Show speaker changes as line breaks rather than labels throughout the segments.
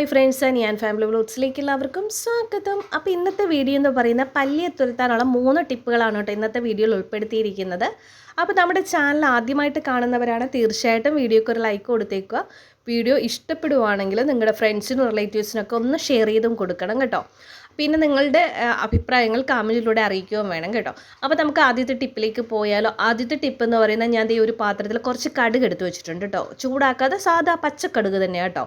Hi friends ഞാൻ family വ്ലോഗ്സിലേക്ക് എല്ലാവർക്കും സ്വാഗതം. അപ്പോൾ ഇന്നത്തെ വീഡിയോ എന്ന് പറയുന്ന പല്ലിയെ തുരത്താനുള്ള മൂന്ന് ടിപ്പുകളാണ് കേട്ടോ ഇന്നത്തെ വീഡിയോയിൽ ഉൾപ്പെടുത്തിയിരിക്കുന്നത്. അപ്പോൾ നമ്മുടെ ചാനൽ ആദ്യമായിട്ട് കാണുന്നവരാണ് തീർച്ചയായിട്ടും വീഡിയോക്ക് ഒരു ലൈക്ക് കൊടുത്തേക്കുക. വീഡിയോ ഇഷ്ടപ്പെടുവാണെങ്കിൽ നിങ്ങളുടെ ഫ്രണ്ട്സിനും റിലേറ്റീവ്സിനൊക്കെ ഒന്ന് ഷെയർ ചെയ്തും കൊടുക്കണം കേട്ടോ. പിന്നെ നിങ്ങളുടെ അഭിപ്രായങ്ങൾ കമന്റിലൂടെ അറിയിക്കുകയും വേണം കേട്ടോ. അപ്പോൾ നമുക്ക് ആദ്യത്തെ ടിപ്പിലേക്ക് പോയാലോ? ആദ്യത്തെ ടിപ്പ് എന്ന് പറയുന്നത് ഞാൻ ഈ ഒരു പാത്രത്തിൽ കുറച്ച് കടുക് എടുത്ത് വെച്ചിട്ടുണ്ട് കേട്ടോ. ചൂടാക്കാതെ സാധാ പച്ചക്കടുക് തന്നെയാണ് കേട്ടോ.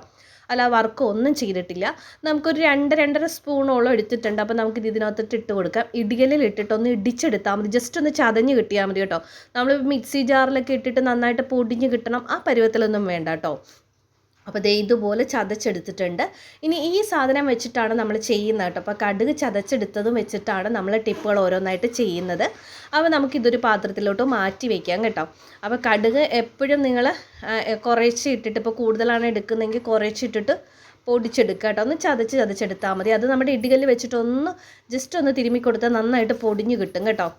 അല്ല വർക്ക് ഒന്നും ചെയ്തിട്ടില്ല. നമുക്കൊരു രണ്ട് രണ്ടര സ്പൂണോളം എടുത്തിട്ടുണ്ട്. അപ്പോൾ നമുക്കിത് ഇതിനകത്തിട്ട് ഇട്ട് കൊടുക്കാം. ഇടികലിൽ ഇട്ടിട്ട് ഒന്ന് ഇടിച്ചെടുത്താൽ മതി. ജസ്റ്റ് ഒന്ന് ചതഞ്ഞ് കിട്ടിയാൽ മതി കേട്ടോ. നമ്മൾ മിക്സി ജാറിലൊക്കെ ഇട്ടിട്ട് നന്നായിട്ട് പൊടിഞ്ഞ് കിട്ടണം. ആ പരുവത്തിലൊന്നും വേണ്ട കേട്ടോ. അപ്പോൾ ദേ ഇതുപോലെ ചതച്ചെടുത്തിട്ടുണ്ട്. ഇനി ഈ സാധനം വെച്ചിട്ടാണ് നമ്മൾ ചെയ്യുന്നത് കേട്ടോ. അപ്പോൾ കടുക് ചതച്ചെടുത്തതും വെച്ചിട്ടാണ് നമ്മൾ ടിപ്പുകൾ ഓരോന്നായിട്ട് ചെയ്യുന്നത്. അപ്പോൾ നമുക്കിതൊരു പാത്രത്തിലോട്ട് മാറ്റി വയ്ക്കാം കേട്ടോ. അപ്പോൾ കടുക് എപ്പോഴും നിങ്ങൾ കുറേശ്ശെ ഇട്ടിട്ട് ഇപ്പോൾ കൂടുതലാണ് എടുക്കുന്നതെങ്കിൽ കുറേശ്ശെ ഇട്ടിട്ട് പൊടിച്ചെടുക്കുക കേട്ടോ. ഒന്ന് ചതച്ച് ചതച്ചെടുത്താൽ മതി. അത് നമ്മുടെ ഇടികല്ല് വെച്ചിട്ടൊന്ന് ജസ്റ്റ് ഒന്ന് തിരുമ്മി കൊടുത്താൽ നന്നായിട്ട് പൊടിഞ്ഞ് കിട്ടും കേട്ടോ.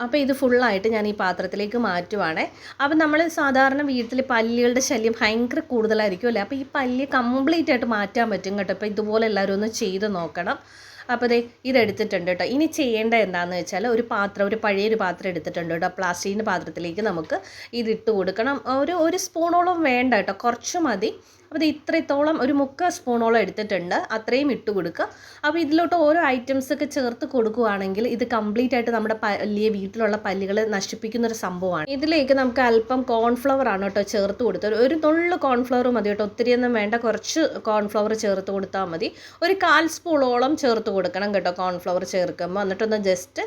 അപ്പോൾ ഇത് ഫുള്ളായിട്ട് ഞാൻ ഈ പാത്രത്തിലേക്ക് മാറ്റുവാണേ. അപ്പോൾ നമ്മൾ സാധാരണ വീട്ടിൽ പല്ലികളുടെ ശല്യം ഭയങ്കര കൂടുതലായിരിക്കും അല്ലേ? അപ്പോൾ ഈ പല്ല് കംപ്ലീറ്റ് ആയിട്ട് മാറ്റാൻ പറ്റും കേട്ടോ. അപ്പോൾ ഇതുപോലെ എല്ലാവരും ഒന്ന് ചെയ്ത് നോക്കണം. അപ്പോൾ ദേ ഇതെടുത്തിട്ടുണ്ട് കേട്ടോ. ഇനി ചെയ്യേണ്ട എന്താണെന്ന് വെച്ചാൽ ഒരു പാത്രം ഒരു പഴയൊരു പാത്രം എടുത്തിട്ടുണ്ട് കേട്ടോ. പ്ലാസ്റ്റിക്കിന്റെ പാത്രത്തിലേക്ക് നമുക്ക് ഇതിട്ട് കൊടുക്കണം. ഒരു ഒരു സ്പൂണോളം വേണ്ട കേട്ടോ. കുറച്ച് മതി. അപ്പോൾ ഇത് ഇത്രത്തോളം ഒരു മുക്കാൽ സ്പൂണോളം എടുത്തിട്ടുണ്ട്. അത്രയും ഇട്ട് കൊടുക്കുക. അപ്പോൾ ഇതിലോട്ട് ഓരോ ഐറ്റംസ് ഒക്കെ ചേർത്ത് കൊടുക്കുകയാണെങ്കിൽ ഇത് കംപ്ലീറ്റ് ആയിട്ട് നമ്മുടെ പല്ലിയെ വീട്ടിലുള്ള പല്ലികളെ നശിപ്പിക്കുന്ന ഒരു സംഭവമാണ്. ഇതിലേക്ക് നമുക്ക് അല്പം കോൺഫ്ലവർ ആണ് കേട്ടോ ചേർത്ത് കൊടുത്തത്. ഒരു നുള്ളു കോൺഫ്ലവർ മതി കേട്ടോ. ഒത്തിരിയൊന്നും വേണ്ട. കുറച്ച് കോൺഫ്ലവർ ചേർത്ത് കൊടുത്താൽ മതി. ഒരു കാൽ സ്പൂണോളം ചേർത്ത് കൊടുക്കണം കേട്ടോ കോൺഫ്ലവർ ചേർക്കുമ്പോൾ. എന്നിട്ടൊന്ന് ജസ്റ്റ്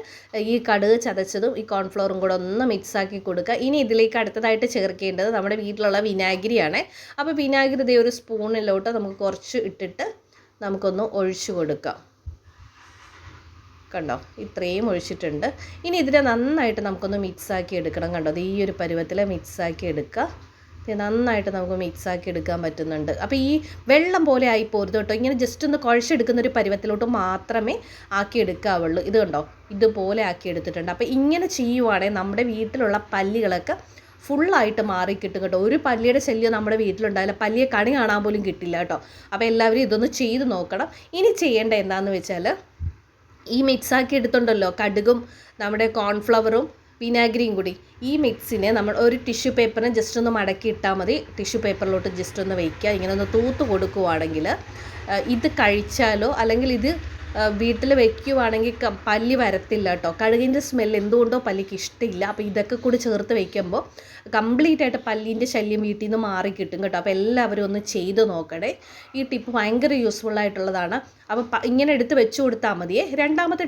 ഈ കടുക് ചതച്ചതും ഈ കോൺഫ്ലവറും കൂടെ ഒന്ന് മിക്സ് ആക്കി കൊടുക്കുക. ഇനി ഇതിലേക്ക് അടുത്തതായിട്ട് ചേർക്കേണ്ടത് നമ്മുടെ വീട്ടിലുള്ള വിനാഗിരിയാണ്. അപ്പോൾ വിനാഗിരി ഒരു സ്പൂണിലോട്ട് നമുക്ക് കുറച്ച് ഇട്ടിട്ട് നമുക്കൊന്ന് ഒഴിച്ചു കൊടുക്കാം. കണ്ടോ? ഇത്രയും ഒഴിച്ചിട്ടുണ്ട്. ഇനി ഇതിനെ നന്നായിട്ട് നമുക്കൊന്ന് മിക്സാക്കി എടുക്കണം കണ്ടോ? ഈ ഒരു പരുവത്തിൽ മിക്സാക്കി എടുക്കുക ഇത് നന്നായിട്ട് നമുക്ക് മിക്സാക്കി എടുക്കാൻ പറ്റുന്നുണ്ട്. അപ്പോൾ ഈ വെള്ളം പോലെ ആയി പോരുത് കേട്ടോ. ഇങ്ങനെ ജസ്റ്റ് ഒന്ന് കുഴച്ചെടുക്കുന്ന ഒരു പരുവത്തിലോട്ട് മാത്രമേ ആക്കി എടുക്കാവുള്ളൂ. ഇത് കണ്ടോ? ഇതുപോലെ ആക്കി എടുത്തിട്ടുണ്ട്. അപ്പോൾ ഇങ്ങനെ ചെയ്യുവാണെങ്കിൽ നമ്മുടെ വീട്ടിലുള്ള പല്ലികളൊക്കെ ഫുള്ളായിട്ട് മാറി കിട്ടും കേട്ടോ. ഒരു പല്ലിയുടെ ശല്യം നമ്മുടെ വീട്ടിലുണ്ടായാലും പല്ലിയെ കണി കാണാൻ പോലും കിട്ടില്ല കേട്ടോ. അപ്പോൾ എല്ലാവരും ഇതൊന്ന് ചെയ്ത് നോക്കണം. ഇനി ചെയ്യേണ്ട എന്താണെന്ന് വെച്ചാൽ ഈ മിക്സാക്കി എടുത്തുണ്ടല്ലോ കടുകും നമ്മുടെ കോൺഫ്ലവറും വിനാഗിരിയും കൂടി. ഈ മിക്സിനെ നമ്മൾ ഒരു ടിഷ്യൂ പേപ്പറിന് ജസ്റ്റ് ഒന്ന് മടക്കി ഇട്ടാൽ മതി. ടിഷ്യൂ പേപ്പറിലോട്ട് ജസ്റ്റ് ഒന്ന് വയ്ക്കുക. ഇങ്ങനെ ഒന്ന് തൂത്ത് കൊടുക്കുവാണെങ്കിൽ ഇത് കഴിച്ചാലോ അല്ലെങ്കിൽ ഇത് വീട്ടിൽ വെക്കുവാണെങ്കിൽ പല്ലി വരത്തില്ല കേട്ടോ കഴുകിന്റെ സ്മെല്ല് എന്തുകൊണ്ടോ പല്ലിക്ക് ഇഷ്ടമില്ല അപ്പോൾ ഇതൊക്കെ കൂടി ചേർത്ത് വെക്കുമ്പോൾ കംപ്ലീറ്റ് ആയിട്ട് പല്ലിന്റെ ശല്യം വീട്ടിൽ നിന്ന് മാറി കിട്ടും കേട്ടോ. അപ്പോൾ എല്ലാവരും ഒന്ന് ചെയ്ത് നോക്കണേ. ഈ ടിപ്പ് ഭയങ്കര യൂസ്ഫുൾ ആയിട്ടുള്ളതാണ്. അപ്പോൾ ഇങ്ങനെ എടുത്ത് വെച്ച് കൊടുത്താൽ മതിയേ. രണ്ടാമത്തെ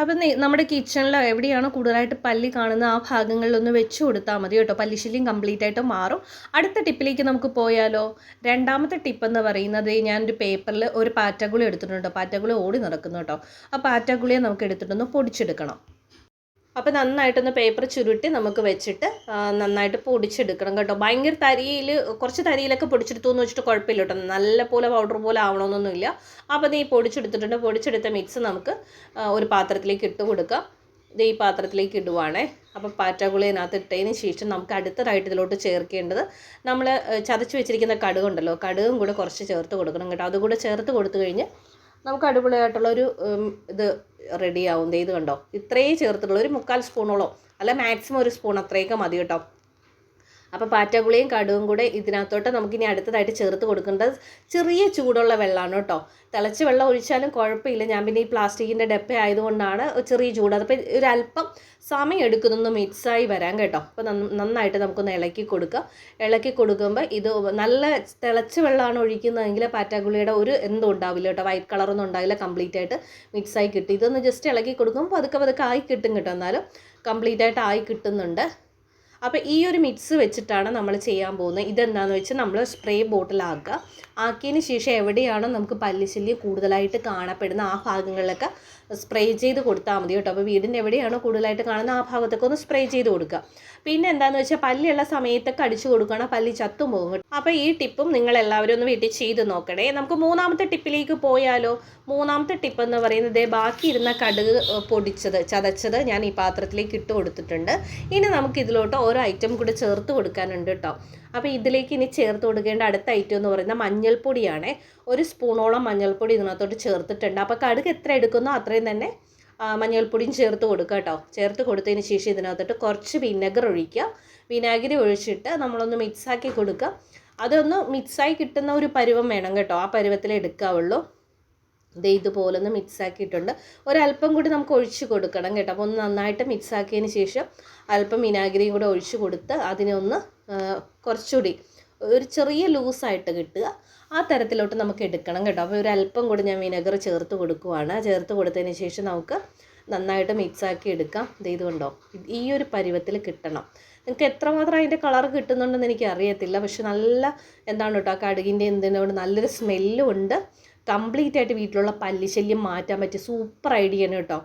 അപ്പം നമ്മുടെ കിച്ചണിലോ എവിടെയാണോ കൂടുതലായിട്ട് പല്ലി കാണുന്ന ആ ഭാഗങ്ങളിലൊന്ന് വെച്ച് കൊടുത്താൽ മതി കേട്ടോ. പല്ലിശല്യം കംപ്ലീറ്റ് ആയിട്ട് മാറും. അടുത്ത ടിപ്പിലേക്ക് നമുക്ക് പോയാലോ? രണ്ടാമത്തെ ടിപ്പ് എന്ന് പറയുന്നത് ഞാനൊരു പേപ്പറിൽ ഒരു പാറ്റഗുളി എടുത്തിട്ടുണ്ട് പാറ്റഗുളി ഓടി നടക്കുന്നു കേട്ടോ. ആ പാറ്റഗുളിയെ നമുക്ക് എടുത്തിട്ടൊന്ന് പൊടിച്ചെടുക്കണം. അപ്പോൾ നന്നായിട്ടൊന്ന് പേപ്പർ ചുരുട്ടി നമുക്ക് വെച്ചിട്ട് നന്നായിട്ട് പൊടിച്ചെടുക്കണം കേട്ടോ. ഭയങ്കര തരിയിൽ കുറച്ച് തരിയിലൊക്കെ പൊടിച്ചെടുത്തു എന്ന് വെച്ചിട്ട് കുഴപ്പമില്ല കേട്ടോ. നല്ല പോലെ പൗഡർ പോലെ ആവണമെന്നൊന്നുമില്ല. അപ്പോൾ നീ പൊടിച്ചെടുത്തിട്ടുണ്ട്. പൊടിച്ചെടുത്ത മിക്സ് നമുക്ക് ഒരു പാത്രത്തിലേക്ക് ഇട്ട് കൊടുക്കാം. ഇത് ഈ പാത്രത്തിലേക്ക് ഇടുവാണേ. അപ്പോൾ പാറ്റാഗുളിനകത്ത് ഇട്ടതിന് ശേഷം നമുക്ക് അടുത്തതായിട്ട് ഇതിലോട്ട് ചേർക്കേണ്ടത് നമ്മൾ ചതച്ച് വെച്ചിരിക്കുന്ന കടുകുണ്ടല്ലോ കടുകും കൂടെ കുറച്ച് ചേർത്ത് കൊടുക്കണം കേട്ടോ. അതുകൂടെ ചേർത്ത് കൊടുത്തു കഴിഞ്ഞ് നമുക്ക് അടിപൊളിയായിട്ടുള്ളൊരു ഇത് റെഡിയാവും ദേ ഇത് കണ്ടോ? ഇത്രയും ചേർത്തിട്ടുള്ള. ഒരു മുക്കാൽ സ്പൂണോളം. അല്ല മാക്സിമം ഒരു സ്പൂൺ അത്രയൊക്കെ മതി കേട്ടോ. അപ്പോൾ പാറ്റഗുളിയും കടുവും കൂടെ ഇതിനകത്തോട്ട് നമുക്കിനി അടുത്തതായിട്ട് ചേർത്ത് കൊടുക്കേണ്ടത് ചെറിയ ചൂടുള്ള വെള്ളമാണ് കേട്ടോ. തിളച്ച് വെള്ളം ഒഴിച്ചാലും കുഴപ്പമില്ല. ഞാൻ പിന്നെ ഈ പ്ലാസ്റ്റിക്കിന്റെ ഡപ്പ ആയതുകൊണ്ടാണ് ചെറിയ ചൂട്. അതപ്പോൾ ഒരല്പം സമയം എടുക്കുന്നൊന്ന് മിക്സായി വരാൻ കേട്ടോ. അപ്പോൾ നന്നായിട്ട് നമുക്കൊന്ന് ഇളക്കി കൊടുക്കാം. ഇളക്കി കൊടുക്കുമ്പോൾ ഇത് നല്ല തിളച്ച് വെള്ളമാണ് ഒഴിക്കുന്നതെങ്കിൽ പാറ്റാഗുളിയുടെ ഒരു എന്തും ഉണ്ടാവില്ല കേട്ടോ. വൈറ്റ് കളറൊന്നും ഉണ്ടാവില്ല. കംപ്ലീറ്റ് ആയിട്ട് മിക്സായി കിട്ടി. ഇതൊന്ന് ജസ്റ്റ് ഇളക്കി കൊടുക്കുമ്പോൾ പതുക്കെ പതുക്കെ ആയി കിട്ടും കേട്ടോ. എന്നാലും കംപ്ലീറ്റ് ആയിട്ട് ആയി കിട്ടുന്നുണ്ട്. അപ്പോൾ ഈ ഒരു മിക്സ് വെച്ചിട്ടാണ് നമ്മൾ ചെയ്യാൻ പോകുന്നത്. ഇതെന്താണെന്ന് വെച്ചാൽ നമ്മൾ സ്പ്രേ ബോട്ടിലാക്കുക ആക്കിയതിന് ശേഷം എവിടെയാണോ നമുക്ക് പല്ലിശല്യം കൂടുതലായിട്ട് കാണപ്പെടുന്ന ആ ഭാഗങ്ങളിലൊക്കെ സ്പ്രേ ചെയ്ത് കൊടുത്താൽ മതി കേട്ടോ. അപ്പോൾ വീടിന്റെ എവിടെയാണോ കൂടുതലായിട്ട് കാണുന്ന ആ ഭാഗത്തൊക്കെ ഒന്ന് സ്പ്രേ ചെയ്ത് കൊടുക്കുക. പിന്നെ എന്താണെന്ന് വെച്ചാൽ പല്ലുള്ള സമയത്തൊക്കെ അടിച്ചു കൊടുക്കുകയാണെങ്കിൽ പല്ലി ചത്തും പോകും അപ്പോൾ ഈ ടിപ്പും നിങ്ങൾ എല്ലാവരും ഒന്ന് വീട്ടിൽ ചെയ്ത് നോക്കണേ. നമുക്ക് മൂന്നാമത്തെ ടിപ്പിലേക്ക് പോയാലോ? മൂന്നാമത്തെ ടിപ്പ് എന്ന് പറയുന്നത് ബാക്കി ഇരുന്ന കടുക് പൊടിച്ചത് ചതച്ചത് ഞാൻ ഈ പാത്രത്തിലേക്ക് ഇട്ട് കൊടുത്തിട്ടുണ്ട്. ഇനി നമുക്ക് ഇതിലോട്ട് ഓരോ ഐറ്റം കൂടെ ചേർത്ത് കൊടുക്കാനുണ്ട് കേട്ടോ അപ്പോൾ ഇതിലേക്ക് ഇനി ചേർത്ത് കൊടുക്കേണ്ട അടുത്ത ഐറ്റം എന്ന് പറയുന്നത് മഞ്ഞൾപ്പൊടിയാണ്. ഒരു സ്പൂണോളം മഞ്ഞൾപ്പൊടി ഇതിനകത്തോട്ട് ചേർത്തിട്ടുണ്ട്. അപ്പോൾ കടുക് എത്ര എടുക്കുന്നോ അത്രയും തന്നെ മഞ്ഞൾപ്പൊടിയും ചേർത്ത് കൊടുക്കുക കേട്ടോ ചേർത്ത് കൊടുത്തതിന് ശേഷം ഇതിനകത്തോട്ട് കുറച്ച് വിനെഗർ ഒഴിക്കുക. വിനാഗിരി ഒഴിച്ചിട്ട് നമ്മളൊന്ന് മിക്സാക്കി കൊടുക്കുക അതൊന്ന് മിക്സായി കിട്ടുന്ന ഒരു പരുവം വേണം കേട്ടോ. ആ പരുവത്തിൽ എടുക്കാവുള്ളൂ. ദേ ഇതുപോലെ ഒന്ന് മിക്സ് ആക്കിയിട്ടുണ്ട് ഒരല്പം കൂടി നമുക്ക് ഒഴിച്ച് കൊടുക്കണം കേട്ടോ. അപ്പോൾ ഒന്ന് നന്നായിട്ട് മിക്സ് ആക്കിയതിന് ശേഷം അല്പം വിനാഗിരിയും കൂടെ ഒഴിച്ച് കൊടുത്ത് അതിനെ ഒന്ന് കുറച്ചുകൂടി ഒരു ചെറിയ ലൂസായിട്ട് കിട്ടുക. ആ തരത്തിലോട്ട് നമുക്ക് എടുക്കണം കേട്ടോ. അപ്പോൾ ഒരു അല്പം കൂടി ഞാൻ വിനെഗർ ചേർത്ത് കൊടുക്കുവാണ്. ചേർത്ത് കൊടുത്തതിന് ശേഷം നമുക്ക് നന്നായിട്ട് മിക്സ് ആക്കി എടുക്കാം ഇത് കണ്ടോ? ഇത് ഈ ഒരു പരുവത്തിൽ കിട്ടണം. നിങ്ങൾക്ക് എത്രമാത്രം അതിന്റെ കളർ കിട്ടുന്നുണ്ടെന്ന് എനിക്ക് അറിയത്തില്ല പക്ഷെ നല്ല എന്താണ് കേട്ടോ ആ കടുകിന്റെ എന്തിനോട് നല്ലൊരു സ്മെല്ലും ഉണ്ട്. കംപ്ലീറ്റ് ആയിട്ട് വീട്ടിലുള്ള പല്ലിശല്യം മാറ്റാൻ പറ്റിയ സൂപ്പർ ഐഡിയ ആണ് കേട്ടോ.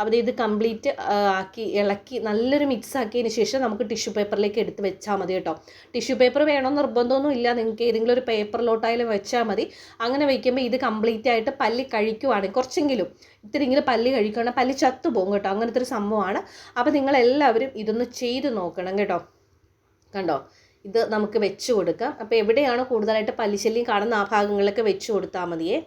അപ്പോൾ ഇത് കംപ്ലീറ്റ് ആക്കി ഇളക്കി നല്ലൊരു മിക്സ് ആക്കിയതിന് ശേഷം നമുക്ക് ടിഷ്യൂ പേപ്പറിലേക്ക് എടുത്ത് വെച്ചാൽ മതി കേട്ടോ. ടിഷ്യൂ പേപ്പർ വേണോ നിർബന്ധമൊന്നും ഇല്ല. നിങ്ങൾക്ക് ഏതെങ്കിലും ഒരു പേപ്പറിലോട്ടായാലും വെച്ചാൽ മതി. അങ്ങനെ വയ്ക്കുമ്പോൾ ഇത് കംപ്ലീറ്റ് ആയിട്ട് പല്ലി കഴിക്കുവാണെങ്കിൽ കുറച്ചെങ്കിലും ഇത്തിരിയെങ്കിലും പല്ലി കഴിക്കുകയാണെങ്കിൽ പല്ലി ചത്തുപോകും കേട്ടോ. അങ്ങനത്തെ ഒരു സംഭവമാണ്. അപ്പോൾ നിങ്ങളെല്ലാവരും ഇതൊന്ന് ചെയ്ത് നോക്കണം കേട്ടോ. കണ്ടോ? ഇത് നമുക്ക് വെച്ച് കൊടുക്കാം. അപ്പോൾ എവിടെയാണോ കൂടുതലായിട്ട് പല്ലിശല്യം കാണുന്ന ആ ഭാഗങ്ങളിലൊക്കെ വെച്ച് കൊടുത്താൽ മതിയേ.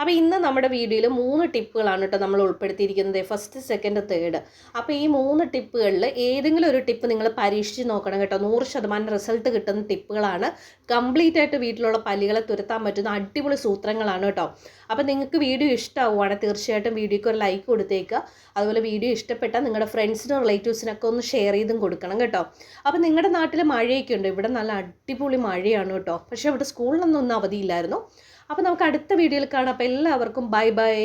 അപ്പോൾ ഇന്ന് നമ്മുടെ വീഡിയോയിൽ മൂന്ന് ടിപ്പുകളാണ് കേട്ടോ നമ്മൾ ഉൾപ്പെടുത്തിയിരിക്കുന്നത്. ഫസ്റ്റ് സെക്കൻഡ് തേർഡ് അപ്പോൾ ഈ മൂന്ന് ടിപ്പുകളിൽ ഏതെങ്കിലും ഒരു ടിപ്പ് നിങ്ങൾ പരീക്ഷിച്ച് നോക്കണം കേട്ടോ. നൂറ് ശതമാനം റിസൾട്ട് കിട്ടുന്ന ടിപ്പുകളാണ്. കംപ്ലീറ്റ് ആയിട്ട് വീട്ടിലുള്ള പല്ലികളെ തുരത്താൻ പറ്റുന്ന അടിപൊളി സൂത്രങ്ങളാണ് കേട്ടോ. അപ്പോൾ നിങ്ങൾക്ക് വീഡിയോ ഇഷ്ടമാവുകയാണ് തീർച്ചയായിട്ടും വീഡിയോക്ക് ഒരു ലൈക്ക് കൊടുത്തേക്കുക. അതുപോലെ വീഡിയോ ഇഷ്ടപ്പെട്ടാൽ നിങ്ങളുടെ ഫ്രണ്ട്സിനും റിലേറ്റീവ്സിനൊക്കെ ഒന്ന് ഷെയർ ചെയ്തും കൊടുക്കണം കേട്ടോ. അപ്പോൾ നിങ്ങളുടെ നാട്ടിൽ മഴയൊക്കെ ഉണ്ട്? ഇവിടെ നല്ല അടിപൊളി മഴയാണ് കേട്ടോ. പക്ഷേ ഇവിടെ സ്കൂളിലൊന്നും ഒന്നും അവധിയില്ലായിരുന്നു. അപ്പോൾ നമുക്ക് അടുത്ത വീഡിയോയിൽ കാണാം. അപ്പോൾ എല്ലാവർക്കും ബൈ ബൈ.